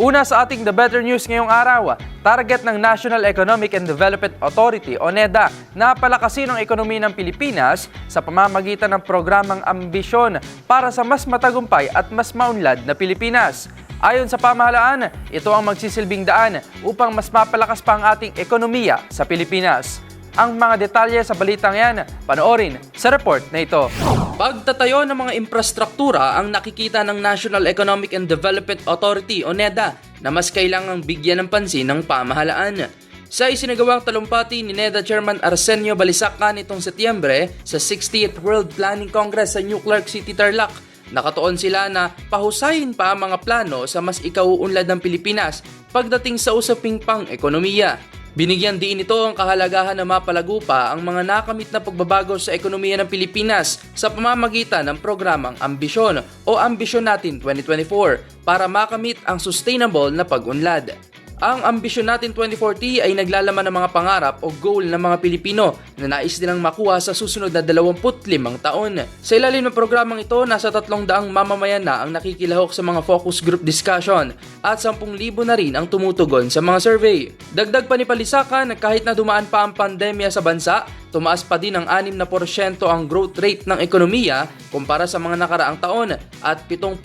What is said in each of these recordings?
Una sa ating The Better News ngayong araw, target ng National Economic and Development Authority o NEDA na palakasin ang ekonomiya ng Pilipinas sa pamamagitan ng programang ambisyon para sa mas matagumpay at mas maunlad na Pilipinas. Ayon sa pamahalaan, ito ang magsisilbing daan upang mas mapalakas pa ang ating ekonomiya sa Pilipinas. Ang mga detalye sa balitang yan, panoorin sa report na ito. Pagtatayo ng mga infrastruktura ang nakikita ng National Economic and Development Authority o NEDA na mas kailangang bigyan ng pansin ng pamahalaan. Sa isinagawang talumpati ni NEDA Chairman Arsenio Balisaca nitong Setyembre sa 60th World Planning Congress sa New Clark City, Tarlac, nakatuon sila na pahusayin pa ang mga plano sa mas ikauunlad ng Pilipinas pagdating sa usaping pang-ekonomiya. Binigyan din ito ang kahalagahan na mapalago pa ang mga nakamit na pagbabago sa ekonomiya ng Pilipinas sa pamamagitan ng programang Ambisyon o Ambisyon Natin 2024 para makamit ang sustainable na pag-unlad. Ang Ambisyon Natin 2040 ay naglalaman ng mga pangarap o goal ng mga Pilipino na nais nilang makuha sa susunod na 25 taon. Sa ilalim ng programang ito, nasa 300 mamamayan na ang nakikilahok sa mga focus group discussion at 10,000 na rin ang tumutugon sa mga survey. Dagdag pa ni Palisaka na kahit na dumaan pa ang pandemya sa bansa, tumaas pa din ng 6% ang growth rate ng ekonomiya kumpara sa mga nakaraang taon at 7%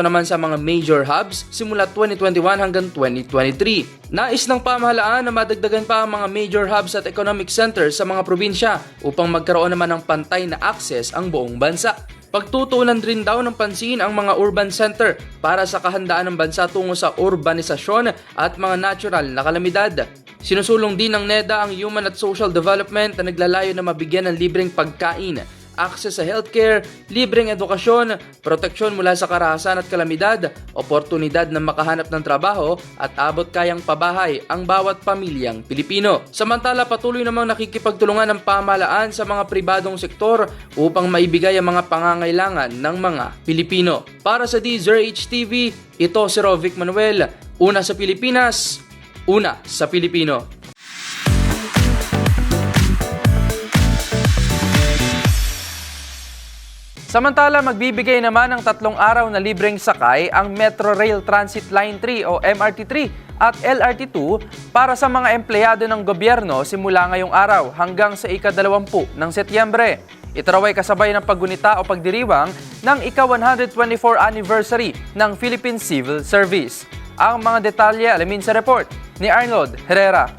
naman sa mga major hubs simula 2021 hanggang 2023. Nais ng pamahalaan na madagdagan pa ang mga major hubs at economic centers sa mga probinsya upang magkaroon naman ng pantay na access ang buong bansa. Pagtutuunan rin daw ng pansin ang mga urban center para sa kahandaan ng bansa tungo sa urbanisasyon at mga natural na kalamidad. Sinusulong din ng NEDA ang human at social development na naglalayo na mabigyan ng libreng pagkain, access sa healthcare, libreng edukasyon, proteksyon mula sa karahasan at kalamidad, oportunidad na makahanap ng trabaho at abot kayang pabahay ang bawat pamilyang Pilipino. Samantala patuloy namang nakikipagtulungan ng pamahalaan sa mga pribadong sektor upang maibigay ang mga pangangailangan ng mga Pilipino. Para sa DZRH TV, ito si Rovic Manuel, una sa Pilipinas, una sa Pilipino. Samantala, magbibigay naman ng tatlong araw na libreng sakay ang Metro Rail Transit Line 3 o MRT3 at LRT2 para sa mga empleyado ng gobyerno simula ngayong araw hanggang sa ika-20 ng Setyembre. Ito raw ay kasabay ng paggunita o pagdiriwang ng ika-124 anniversary ng Philippine Civil Service. Ang mga detalye alamin sa report ni Arnold Herrera.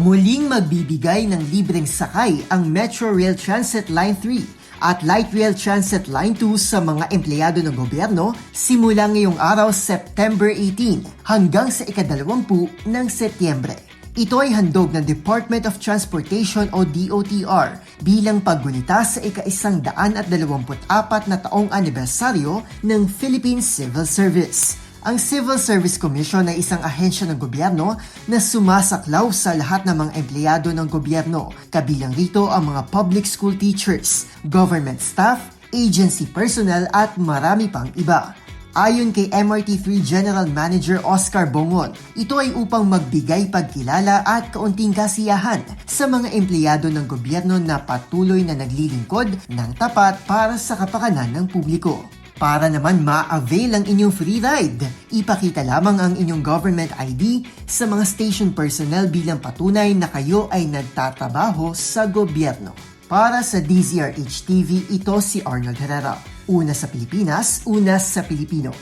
Muling magbibigay ng libreng sakay ang Metro Rail Transit Line 3 at Light Rail Transit Line 2 sa mga empleyado ng gobyerno simula ngayong araw September 18 hanggang sa ikadalawampu ng Setyembre. Ito ay handog ng Department of Transportation o DOTR bilang paggunita sa ika-isang daan at dalawamput apat na taong anibersaryo ng Philippine Civil Service. Ang Civil Service Commission ay isang ahensya ng gobyerno na sumasaklaw sa lahat ng mga empleyado ng gobyerno, kabilang rito ang mga public school teachers, government staff, agency personnel at marami pang iba. Ayon kay MRT3 General Manager Oscar Bongon, ito ay upang magbigay pagkilala at kaunting kasiyahan sa mga empleyado ng gobyerno na patuloy na naglilingkod ng tapat para sa kapakanan ng publiko. Para naman ma-avail ang inyong free ride, ipakita lamang ang inyong government ID sa mga station personnel bilang patunay na kayo ay nagtatrabaho sa gobyerno. Para sa DZRH TV, ito si Arnold Herrera. Una sa Pilipinas, una sa Pilipino.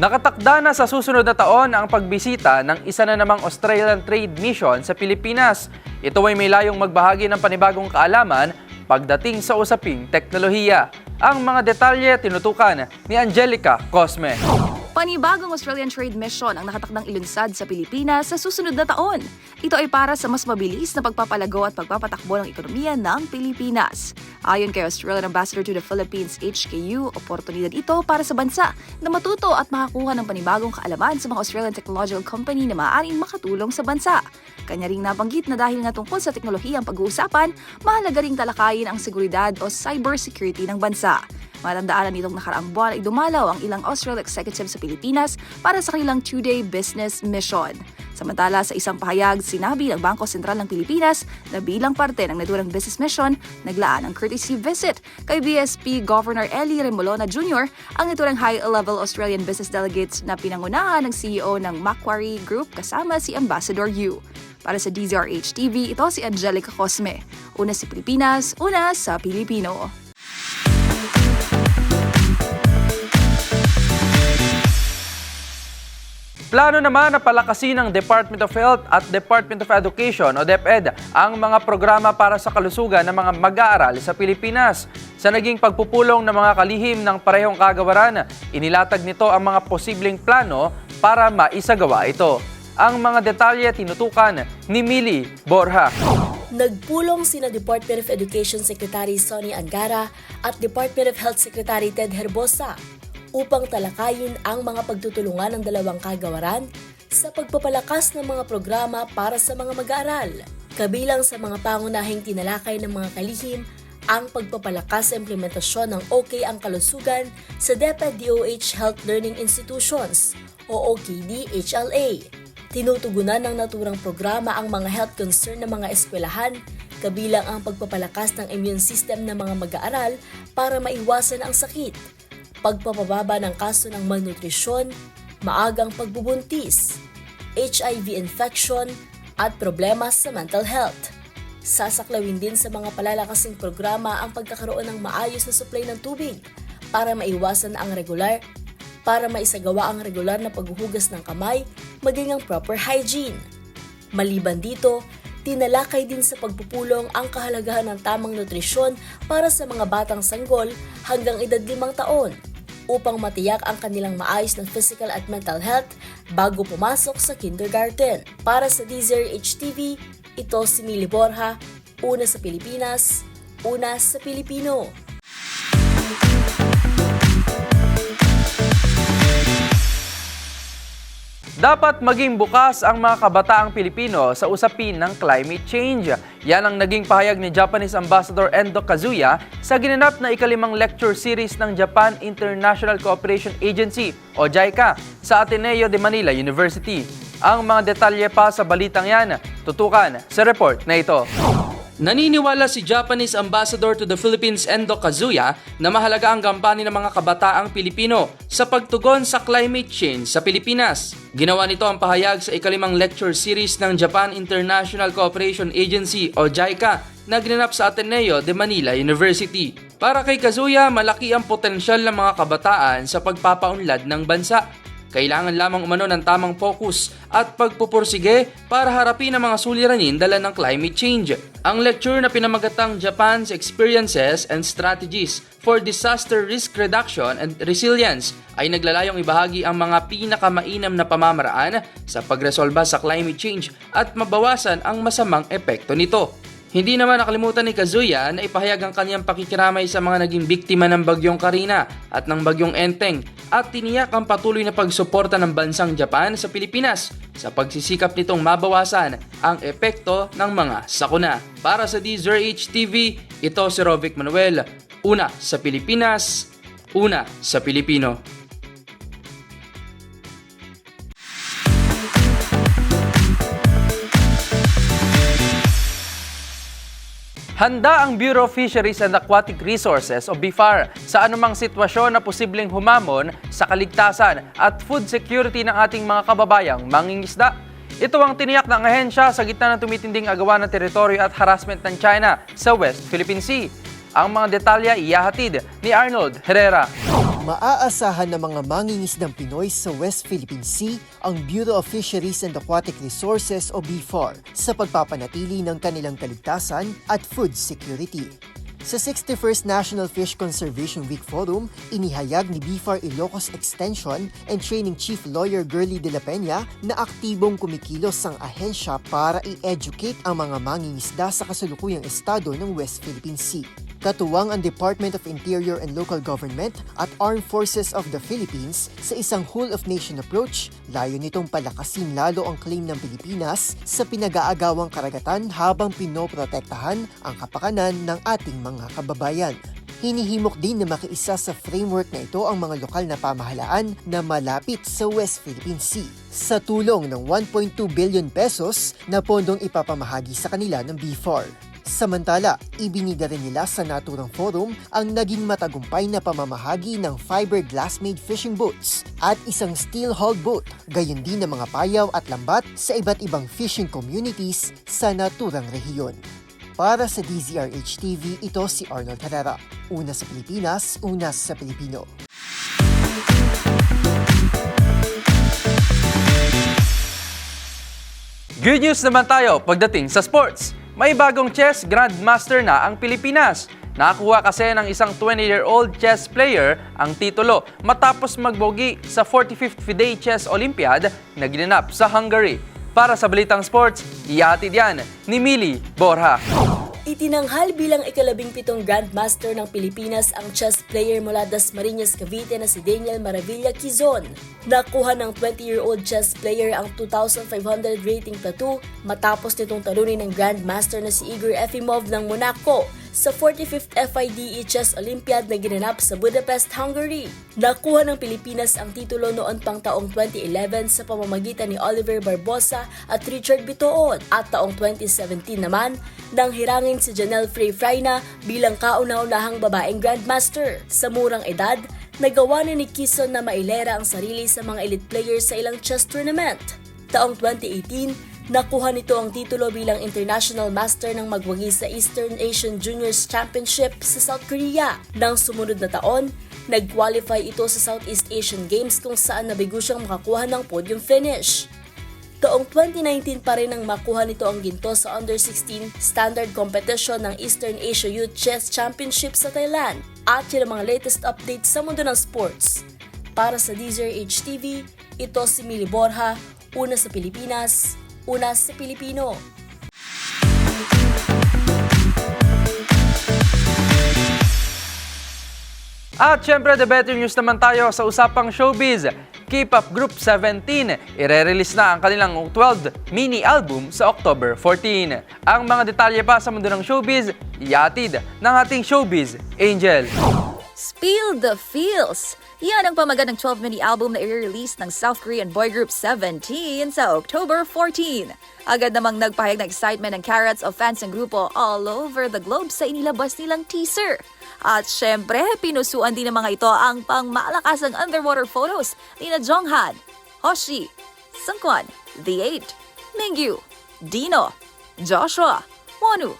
Nakatakda na sa susunod na taon ang pagbisita ng isa na namang Australian Trade Mission sa Pilipinas. Ito ay may layong magbahagi ng panibagong kaalaman pagdating sa usaping teknolohiya. Ang mga detalye tinutukan ni Angelica Cosme. Panibagong Australian Trade Mission ang nakatakdang ilunsad sa Pilipinas sa susunod na taon. Ito ay para sa mas mabilis na pagpapalago at pagpapatakbo ng ekonomiya ng Pilipinas. Ayon kay Australian Ambassador to the Philippines HKU, oportunidad ito para sa bansa na matuto at makakuha ng panibagong kaalaman sa mga Australian technological company na maaaring makatulong sa bansa. Kanya ring nabanggit na dahil nga tungkol sa teknolohiya ang pag-uusapan, mahalaga ring talakayin ang seguridad o cybersecurity ng bansa. Matandaan na nitong nakaraang buwan ay dumalaw ang ilang Australian executives sa Pilipinas para sa kanilang two-day business mission. Samantala sa isang pahayag, sinabi ng Bangko Sentral ng Pilipinas na bilang parte ng naturang business mission, naglaan ang courtesy visit kay BSP Governor Eli Remolona Jr. ang naturang high-level Australian business delegates na pinangunahan ng CEO ng Macquarie Group kasama si Ambassador Yu. Para sa DZRH TV, ito si Angelica Cosme. Una si Pilipinas, una sa Pilipino. Plano naman na palakasin ng Department of Health at Department of Education o DepEd ang mga programa para sa kalusugan ng mga mag-aaral sa Pilipinas. Sa naging pagpupulong ng mga kalihim ng parehong kagawaran, inilatag nito ang mga posibleng plano para maisagawa ito. Ang mga detalye tinutukan ni Mili Borja. Nagpulong sina Department of Education Secretary Sonny Angara at Department of Health Secretary Ted Herbosa upang talakayin ang mga pagtutulungan ng dalawang kagawaran sa pagpapalakas ng mga programa para sa mga mag-aaral. Kabilang sa mga pangunahing tinalakay ng mga kalihim ang pagpapalakas sa implementasyon ng OK ang kalusugan sa DepEd DOH Health Learning Institutions o OKD-HLA. Tinutugunan ng naturang programa ang mga health concern ng mga eskwelahan, kabilang ang pagpapalakas ng immune system ng mga mag-aaral para maiwasan ang sakit, pagpapababa ng kaso ng malnutrisyon, maagang pagbubuntis, HIV infection, at problema sa mental health. Sasaklawin din sa mga palalakasing programa ang pagkakaroon ng maayos na supply ng tubig para maiwasan ang regular para maisagawa ang regular na paghuhugas ng kamay maging ang proper hygiene. Maliban dito, tinalakay din sa pagpupulong ang kahalagahan ng tamang nutrisyon para sa mga batang sanggol hanggang edad limang taon upang matiyak ang kanilang maayos na physical at mental health bago pumasok sa kindergarten. Para sa DZRH TV, ito si Mili Borja, una sa Pilipinas, una sa Pilipino. Dapat maging bukas ang mga kabataang Pilipino sa usapin ng climate change. Yan ang naging pahayag ni Japanese Ambassador Endo Kazuya sa ginanap na ikalimang lecture series ng Japan International Cooperation Agency o JICA sa Ateneo de Manila University. Ang mga detalye pa sa balitang yan, tutukan sa report na ito. Naniniwala si Japanese Ambassador to the Philippines Endo Kazuya na mahalaga ang gampanin ng mga kabataang Pilipino sa pagtugon sa climate change sa Pilipinas. Ginawa nito ang pahayag sa ikalimang lecture series ng Japan International Cooperation Agency o JICA na ginanap sa Ateneo de Manila University. Para kay Kazuya, malaki ang potensyal ng mga kabataan sa pagpapaunlad ng bansa. Kailangan lamang umano ng tamang focus at pagpupursige para harapin ang mga suliranin dala ng climate change. Ang lecture na pinamagatang Japan's Experiences and Strategies for Disaster Risk Reduction and Resilience ay naglalayong ibahagi ang mga pinakamainam na pamamaraan sa pagresolba sa climate change at mabawasan ang masamang epekto nito. Hindi naman nakalimutan ni Kazuya na ipahayag ang kanyang pakikiramay sa mga naging biktima ng bagyong Karina at ng bagyong Enteng at tiniyak ang patuloy na pagsuporta ng bansang Japan sa Pilipinas sa pagsisikap nitong mabawasan ang epekto ng mga sakuna. Para sa DZRH TV, ito si Rovic Manuel. Una sa Pilipinas, una sa Pilipino. Handa ang Bureau of Fisheries and Aquatic Resources o BIFAR sa anumang sitwasyon na posibleng humamon sa kaligtasan at food security ng ating mga kababayang mangingisda. Ito ang tiniyak ng ahensya sa gitna ng tumitinding agawan ng teritoryo at harassment ng China sa West Philippine Sea. Ang mga detalya iyahatid ni Arnold Herrera. Maaasahan ng mga mangingisdang Pinoy sa West Philippine Sea ang Bureau of Fisheries and Aquatic Resources o BFAR sa pagpapanatili ng kanilang kaligtasan at food security. Sa 61st National Fish Conservation Week Forum, inihayag ni BFAR Ilocos Extension and Training Chief Lawyer Gurley de la Peña na aktibong kumikilos ang ahensya para i-educate ang mga mangingisda sa kasalukuyang estado ng West Philippine Sea. Katuwang ang Department of Interior and Local Government at Armed Forces of the Philippines sa isang whole-of-nation approach, layo nitong palakasin lalo ang claim ng Pilipinas sa pinag-aagawang karagatan habang pinoprotektahan ang kapakanan ng ating mga kababayan. Hinihimok din na makiisa sa framework na ito ang mga lokal na pamahalaan na malapit sa West Philippine Sea sa tulong ng 1.2 billion pesos na pondong ipapamahagi sa kanila ng BFAR. Samantala, ibinida rin nila sa naturang forum ang naging matagumpay na pamamahagi ng fiberglass-made fishing boats at isang steel-hulled boat, gayon din ng mga payaw at lambat sa iba't ibang fishing communities sa naturang rehiyon. Para sa DZRH TV, ito si Arnold Herrera. Una sa Pilipinas, una sa Pilipino. Good news naman tayo pagdating sa sports. May bagong chess grandmaster na ang Pilipinas. Nakakuha kasi ng isang 20-year-old chess player ang titulo matapos magbogi sa 45th FIDE Chess Olympiad na ginanap sa Hungary. Para sa Balitang Sports, ihatid yan ni Mili Borja. Itinanghal bilang ikalabing pitong Grandmaster ng Pilipinas ang chess player mula Dasmariñas, Cavite na si Daniel Maravilla Quizon. Nakuha ng 20-year-old chess player ang 2,500 rating tattoo matapos nitong talunin ng Grandmaster na si Igor Efimov ng Monaco sa 45th FIDE Chess Olympiad na ginanap sa Budapest, Hungary. Nakuha ng Pilipinas ang titulo noon pang taong 2011 sa pamamagitan ni Oliver Barbosa at Richard Bitoon at taong 2017 naman nang hirangin si Janelle Frey Fraina bilang kauna-unahang babaeng Grandmaster. Sa murang edad, nagawa na ni Kison na mailera ang sarili sa mga elite players sa ilang chess tournament. Taong 2018, Nakuha nito ang titulo bilang International Master ng magwagi sa Eastern Asian Juniors Championship sa South Korea. Nang sumunod na taon, nag-qualify ito sa Southeast Asian Games kung saan nabigo siyang makakuha ng podium finish. Taong 2019 pa rin nang makuha nito ang ginto sa Under-16 Standard Competition ng Eastern Asia Youth Chess Championship sa Thailand. At yun ang mga latest updates sa mundo ng sports. Para sa Deezer HTV, ito si Mili Borja, una sa Pilipinas, una sa Pilipino. At syempre, the better news naman tayo sa usapang showbiz. K-pop Group 17, ire-release na ang kanilang 12th mini album sa October 14. Ang mga detalye pa sa mundo ng showbiz, iatid ng ating showbiz angel. Spill the Feels! Yan ang pamagat ng 12 mini album na i-release ng South Korean boy group 17 sa October 14. Agad namang nagpahayag ng excitement ng carrots of fans ng grupo all over the globe sa inilabas nilang teaser. At syempre, pinusuan din ng mga ito ang pangmalakasang underwater photos ni na Jonghan, Hoshi, Sungkwan, The Eight, Mingyu, Dino, Joshua, Wonu,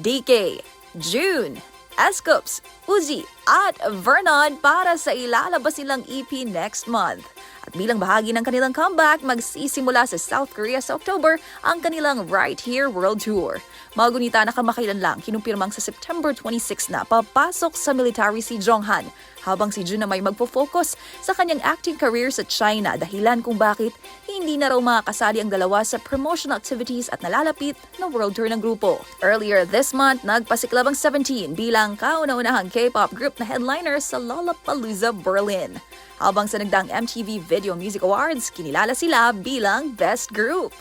DK, June, Escoops, Uzi at Vernon para sa ilalabas nilang EP next month. At bilang bahagi ng kanilang comeback, magsisimula sa South Korea sa October ang kanilang Right Here World Tour. Magunita na kamakailan lang, kinumpirmang sa September 26 na papasok sa military si Jonghan habang si Jun na may magpo-focus sa kanyang acting career sa China dahilan kung bakit hindi na raw makakasali ang dalawa sa promotional activities at nalalapit na world tour ng grupo. Earlier this month, nagpasiklab ang 17 bilang kauna-unahang K-pop group na headliner sa Lollapalooza Berlin. Habang sa nagdaang MTV Video Music Awards, kinilala sila bilang Best Group.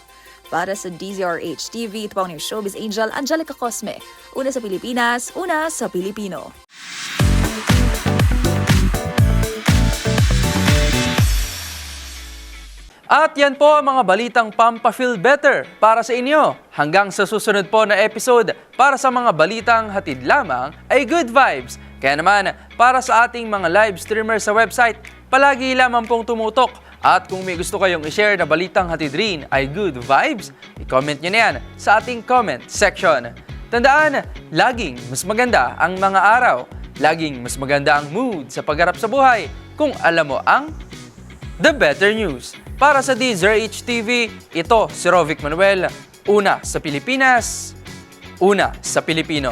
Para sa DZRH TV, ito po ang showbiz angel Angelica Cosme. Una sa Pilipinas, una sa Pilipino. At yan po ang mga balitang Pampa-Feel Better para sa inyo. Hanggang sa susunod po na episode para sa mga balitang hatid lamang ay good vibes. Kaya naman, para sa ating mga live streamers sa website, palagi lamang pong tumutok. At kung may gusto kayong i-share na balitang hatid rin ay good vibes, i-comment nyo na yan sa ating comment section. Tandaan, laging mas maganda ang mga araw. Laging mas maganda ang mood sa pagharap sa buhay kung alam mo ang The Better News. Para sa DZRH TV, ito si Rovic Manuel. Una sa Pilipinas, una sa Pilipino.